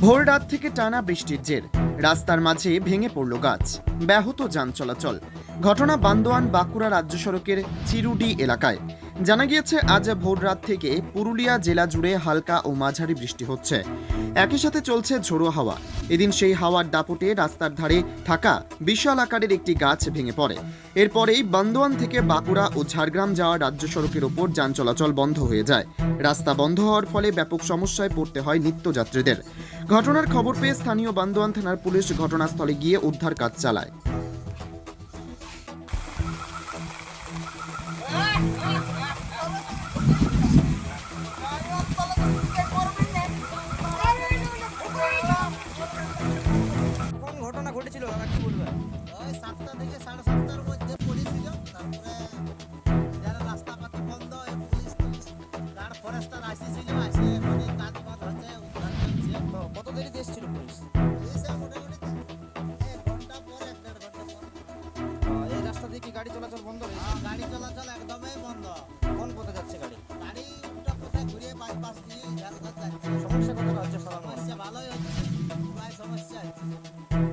ভোর রাত থেকে টানা বৃষ্টির জের। রাস্তার মাঝে ভেঙে পড়ল গাছ। ব্যাহত যান চলাচল। ঘটনা বান্দোয়ান বাঁকুড়া রাজ্য সড়কের চিরুডি এলাকায়। জানা গিয়েছে, আজ ভোর রাত থেকে পুরুলিয়া জেলা জুড়ে হালকা ও মাঝারি বৃষ্টি হচ্ছে। একই সাথে চলছে ঝোড়ো হাওয়া। এদিন সেই হাওয়ার দাপটে রাস্তার ধারে থাকা বিশাল আকারের একটি গাছ ভেঙে পড়ে। এরপরেই বান্দোয়ান থেকে বাঁকুড়া ও ঝাড়গ্রাম যাওয়া রাজ্য সড়কের ওপর যান চলাচল বন্ধ হয়ে যায়। রাস্তা বন্ধ হওয়ার ফলে ব্যাপক সমস্যায় পড়তে হয় নিত্যযাত্রীদের। ঘটনার খবর পেয়ে স্থানীয় বান্দোয়ান থানার পুলিশ ঘটনাস্থলে গিয়ে উদ্ধার কাজ চালায়। বলবেন ওই সাতটা থেকে সাড়ে সাতটার মধ্যে পড়েছিল তারপরে যারা রাস্তাপাতি বন্ধ এই পুলিশ টুলিশ গার্ড ফরেস্টার আসেছিল আসে এখন এই কাজ বাদ হচ্ছে উদ্ধার তো কত দেরিতে এসেছিল পুলিশ? পুলিশে মোটামুটি এক ঘণ্টা পর এক দেড় ঘণ্টা পর। এই রাস্তা দিয়ে কি গাড়ি চলাচল বন্ধ রয়েছে হ্যাঁ, গাড়ি চলাচল একদমই বন্ধ। কোন পথে যাচ্ছে গাড়ি? গাড়ি ওটা কোথায় ঘুরিয়ে বাইপাস দিয়ে ঝাড়খণ্ড যাচ্ছে সমস্যা কতটা হচ্ছে সমস্যা ভালোই হচ্ছে প্রায় সমস্যা হচ্ছে।